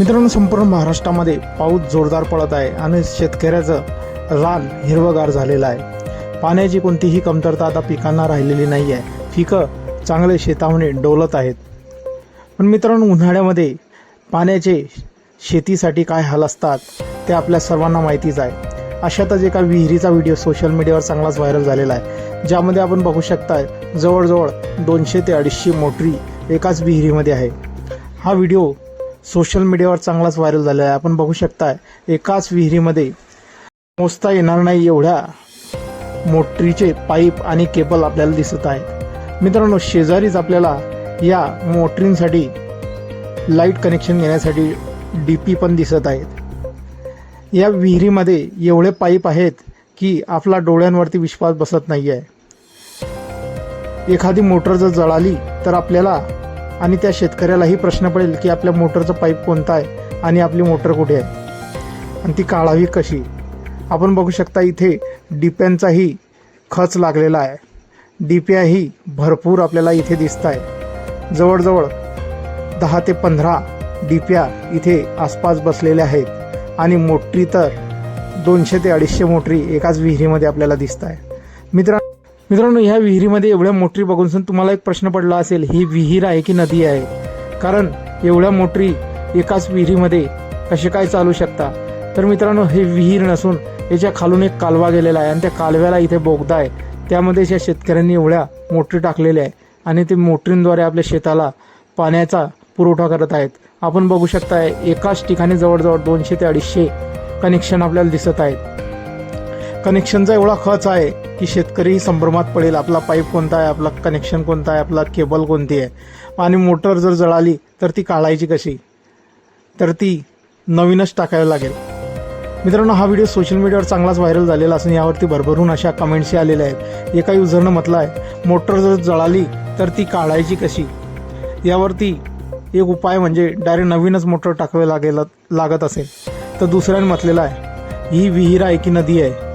मित्रांनो संपूर्ण महाराष्ट्रामध्ये पाऊस जोरदार पडत आहे आणि शेतकऱ्याचं रान हिरवगार झालेलं आहे. पाण्याची कोणतीही कमतरता आता पिकांना राहिलेली नाही आहे पिकं चांगले शेतामध्ये डोलत आहेत. पण मित्रांनो उन्हाळ्यामध्ये पाण्याचे शेतीसाठी काय हाल असतात ते आपल्या सर्वांना माहितीच आहे. अशातच एका विहिरीचा व्हिडिओ सोशल मीडियावर चांगलाच व्हायरल झालेला आहे. ज्यामध्ये आपण बघू शकता जवळजवळ दोनशे ते अडीचशे मोटरी एकाच विहिरीमध्ये आहे. हा व्हिडिओ सोशल मीडियावर चांगलाच व्हायरल झालेला आहे आपण बघू शकता एकाच विहिरीमध्ये मोजता येणार नाही एवढ्या मोटरीचे पाईप आणि केबल आपल्याला दिसत आहेत. मित्रांनो शेजारीच आपल्याला या मोटरींसाठी लाइट कनेक्शन घेण्यासाठी डी पी पण दिसत आहेत. या विहिरीमध्ये एवढे पाईप आहेत की आपला डोळ्यांवरती विश्वास बसत नाही आहे एखादी मोटर जर जळाली तर आपल्याला आणि त्या शेतकऱ्यालाही प्रश्न पडेल की आपल्या मोटरचा पाईप कोणता आहे आणि आपली मोटर कुठे आहे? आणि ती काढावी कशी? आपण बघू शकता इथे डिप्यांचाही खच लागलेला आहे. डिप्याही भरपूर आपल्याला इथे दिसत आहे. जवळजवळ दहा ते पंधरा डिप्या इथे आसपास बसलेल्या आहेत. आणि मोटरी तर दोनशे ते अडीचशे मोटरी एकाच विहिरीमध्ये आपल्याला दिसत आहे. मित्रांनो मित्रांनो ह्या विहिरीमध्ये एवढ्या मोटरी बघून तुम्हाला एक प्रश्न पडला असेल ही विहीर आहे की नदी आहे? कारण एवढ्या मोटरी एकाच विहिरीमध्ये कसे काय चालू शकता? तर मित्रांनो हे विहीर नसून याच्या खालून एक कालवा गेलेला आहे आणि त्या कालव्याला इथे बोगदा आहे. त्यामध्ये या शेतकऱ्यांनी एवढ्या मोटरी टाकलेल्या आहे आणि ते मोटरींद्वारे आपल्या शेताला पाण्याचा पुरवठा करत आहेत. आपण बघू शकता एकाच ठिकाणी जवळजवळ दोनशे ते अडीचशे कनेक्शन आपल्याला दिसत आहेत. कनेक्शनचा एवढा खर्च आहे की शेतकरी संभ्रमात पडेल. आपला पाईप कोणता आहे? आपला कनेक्शन कोणता आहे? आपला केबल कोणती आहे? आणि मोटर जर जळाली तर ती काढायची कशी? तर ती नवीनच टाकावी लागेल. मित्रांनो हा व्हिडिओ सोशल मीडियावर चांगलाच व्हायरल झालेला असून यावरती भरभरून अशा कमेंट्सही आलेल्या आहेत. एका युजरनं म्हटलं आहे मोटर जर जळाली तर ती काढायची कशी? यावरती एक उपाय म्हणजे डायरेक्ट नवीनच मोटर टाकावे लागेल लागत असेल. तर दुसऱ्याने म्हटलेलं आहे ही विहीर आहे की नदी आहे?